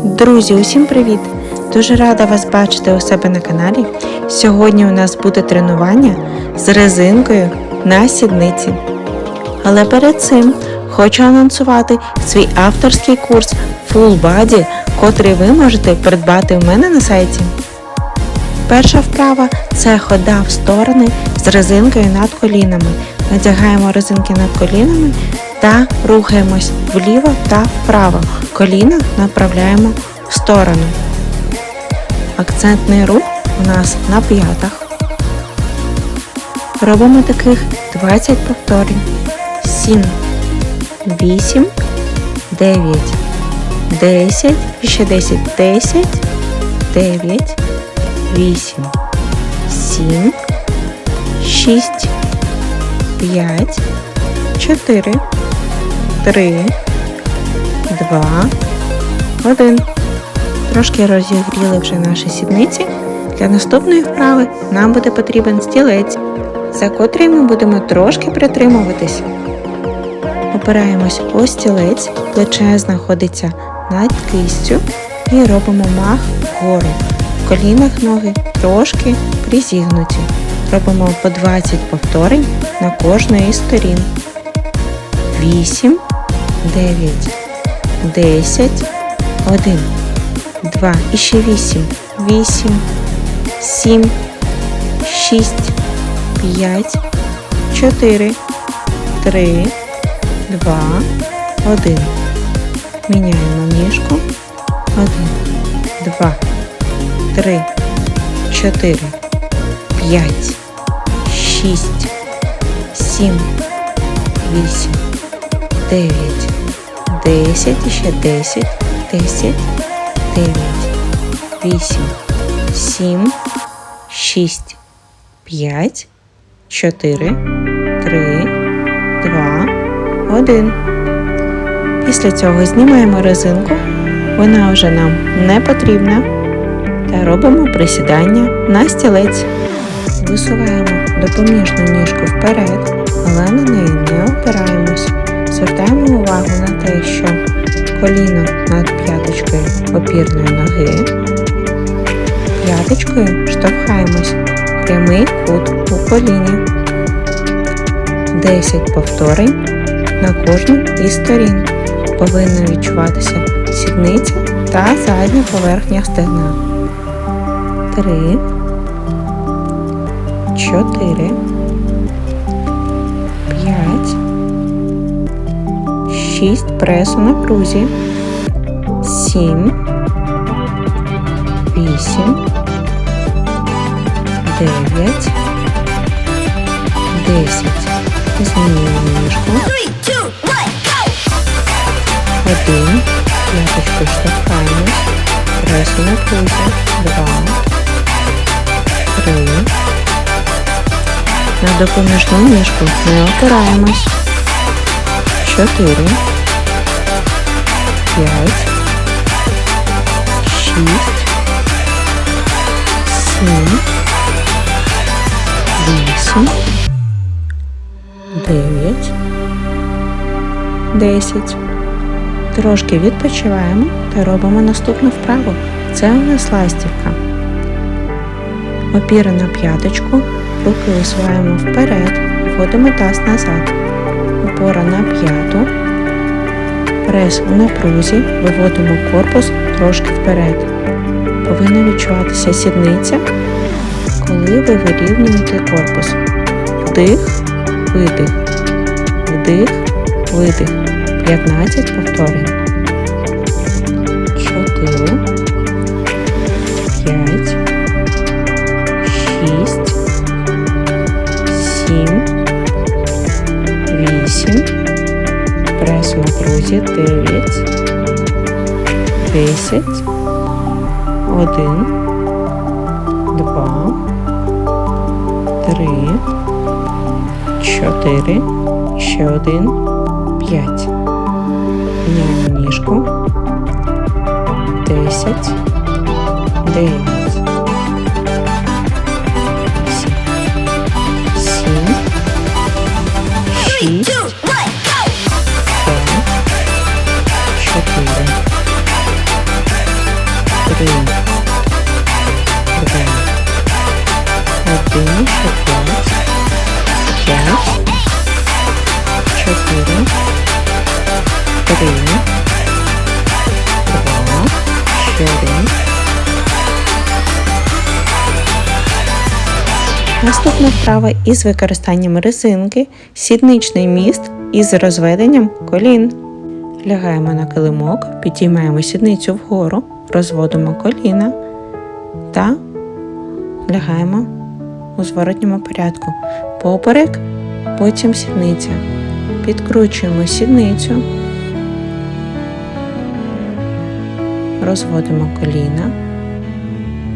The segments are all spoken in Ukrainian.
Друзі, усім привіт! Дуже рада вас бачити у себе на каналі. Сьогодні у нас буде тренування з резинкою на сідниці. Але перед цим хочу анонсувати свій авторський курс Full Body, котрий ви можете придбати у мене на сайті. Перша вправа це хода в сторони з резинкою над колінами. Надягаємо резинки над колінами та рухаємось вліво та вправо. Коліна направляємо в сторону. Акцентний рух у нас на п'ятах. Робимо таких 20 повторень. 7, 8, 9, 10, і ще 10, 10, 9, 8, 7, 6, 5, 4, 3, 2, 1. Трошки розігріли вже наші сідниці. Для наступної вправи нам буде потрібен стілець, за котрий ми будемо трошки притримуватись. Опираємось у стілець, плече знаходиться над кистю і робимо мах вгору. В колінах ноги трошки призігнуті. Робимо по 20 повторень на кожної сторін. 8, 9, 10, 1, 2, і ще 8, 8, 7, 6, 5, 4, 3, 2, 1. Міняємо ніжку. 1, 2, 3, 4, 5, 6, 7, 8, 9, 10, і ще 10, 10, 9, 8, 7, 6, 5, 4, 3, 2, 1. Після цього знімаємо резинку, вона вже нам не потрібна. Та робимо присідання на стілець. Висуваємо допоміжну ніжку вперед, але на неї не опираємось. Звертаємо увагу на те, що коліно над п'яточкою опірної ноги. П'яточкою штовхаємось прямий кут у коліні. 10 повторень на кожну із сторін. Повинна відчуватися сідниця та задня поверхня стегна. 3 4 6 пресу на прузі 7 8 9 10 Змінюємо ніжку. Three, two, one, go! Один, п'яточкою штовхаємось, пресу на прузі, два, три. На допоміжну ніжку не опираємось. Чотири, п'ять, шість, сім, вісім, дев'ять, десять. Трошки відпочиваємо та робимо наступну вправу. Це у нас ластівка. Опіра на п'яточку, руки висуваємо вперед, вводимо таз назад. Опора на п'яту. Прес у напрузі, виводимо корпус трошки вперед. Повинна відчуватися сідниця, коли ви вирівнюєте корпус. Вдих, видих, вдих, видих. 15 повторень. 8, друзі, 9, 10, 1, 2, 3, 4, ще один, 5. Міняємо ніжку. 10, 9. Peace. Три, два, один. Наступна вправа із використанням резинки, сідничний міст із розведенням колін. Лягаємо на килимок, підіймаємо сідницю вгору, розводимо коліна та лягаємо у зворотньому порядку. Поперек, потім сідниця. Підкручуємо сідницю, розводимо коліна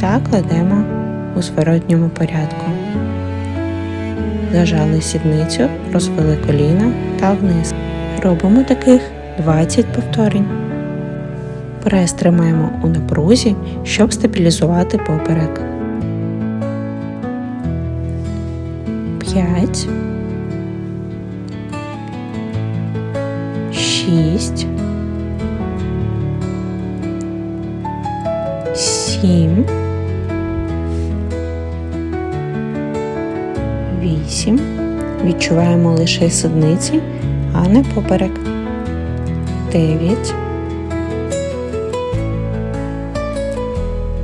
та кладемо у зворотньому порядку. Зажали сідницю, розвели коліна та вниз. Робимо таких 20 повторень. Прес тримаємо у напрузі, щоб стабілізувати поперек. 5 6 7 8 Відчуваємо лише сидниці, а не поперек. 9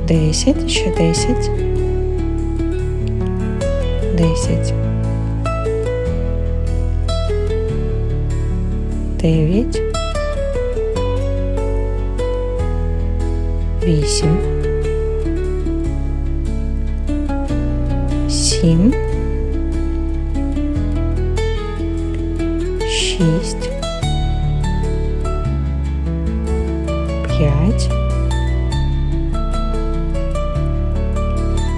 10 ще 10 10 9 8 5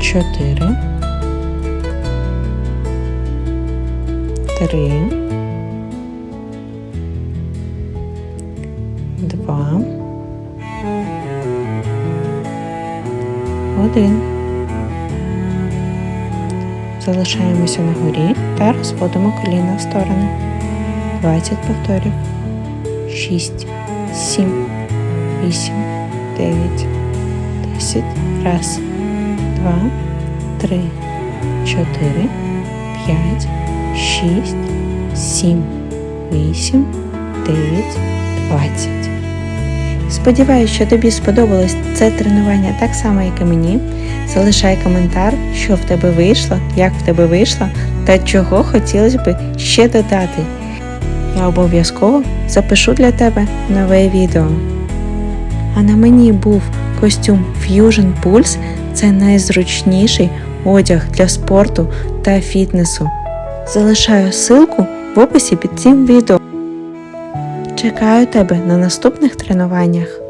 4 3 2 1 Залишаємося на горі та розводимо коліна в сторони. 20 повторів. 6 7 8, 9, 10. Раз, два, три, чотири, п'ять, шість, сім, вісім, дев'ять, двадцять. Сподіваюсь, що тобі сподобалось це тренування так само, як і мені. Залишай коментар, що в тебе вийшло, як в тебе вийшло та чого хотілося б ще додати. Я обов'язково запишу для тебе нове відео. А на мені був костюм Fusion Pulse. Це найзручніший одяг для спорту та фітнесу. Залишаю ссылку в описі під цим відео. Чекаю тебе на наступних тренуваннях.